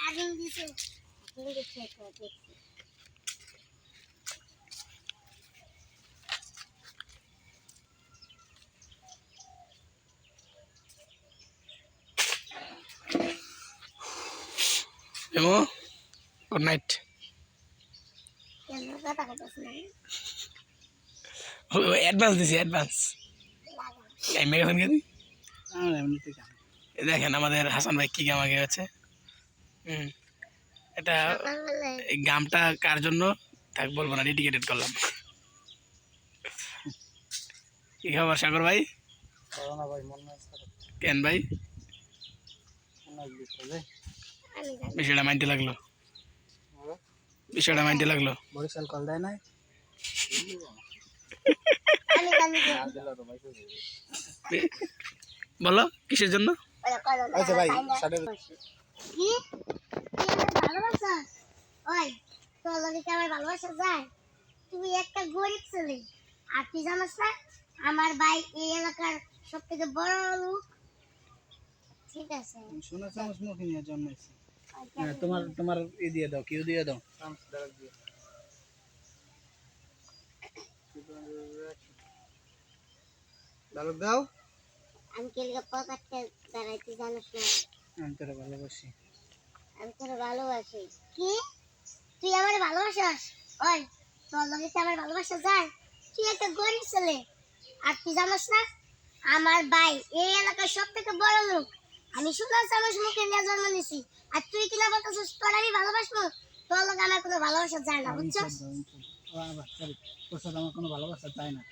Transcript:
আগুন দিছে। এমো গুড নাইট অ্যাডভান্স দিছি অ্যাডভান্স মেগাফোন দেখেন আমাদের হাসান ভাই কি গাম আগে আছে হুম। এটা এই গামটা কার জন্য? তাক বলব না ডেডিকেটেড করলাম। কি খবর সাগর ভাই? কেন ভাই? বিষয়টা মাইন্ডে লাগল। বিষয়টা মাইন্ডে লাগল। বরিশাল কল দেয় না বলো কিসের জন্য? আচ্ছা ভাই, আমার ওই তোর লগে কি আমার ভালোবাসা যায়? তুমি একটা গরিব ছেলে। আর তুই জানাস না আমার ভাই এই এলাকার সব থেকে বড় লোক। ঠিক আছে। চামচ মুখে নিয়ে জন্মাইছে। হ্যাঁ তোমার তোমার ই দিয়ে দাও কিউ দিয়ে দাও। পকেটে দাঁড়াইতে জানিস না। আমি তোরা ভালোবাসি। আমি তোর ভালোবাসি। কি? তুই আমার ভালোবাসাস? ওই, তোর লগে আমার ভালোবাসা যায়? তুই একটা গরিব ছেলে। আর তুই জানাস না, আমার ভাই এই এলাকার সব থেকে বড় লোক। আমি সুন্দর চামচ মুখে নিয়ে জন্ম নিছি আর তুই কিনা বলতেছিস, তোর আমি ভালোবাসবো? তোর লগে আমার কোনো ভালোবাসা যায় না, বুঝছস? তোর সাথে আমার কোনো ভালোবাসা চাই না।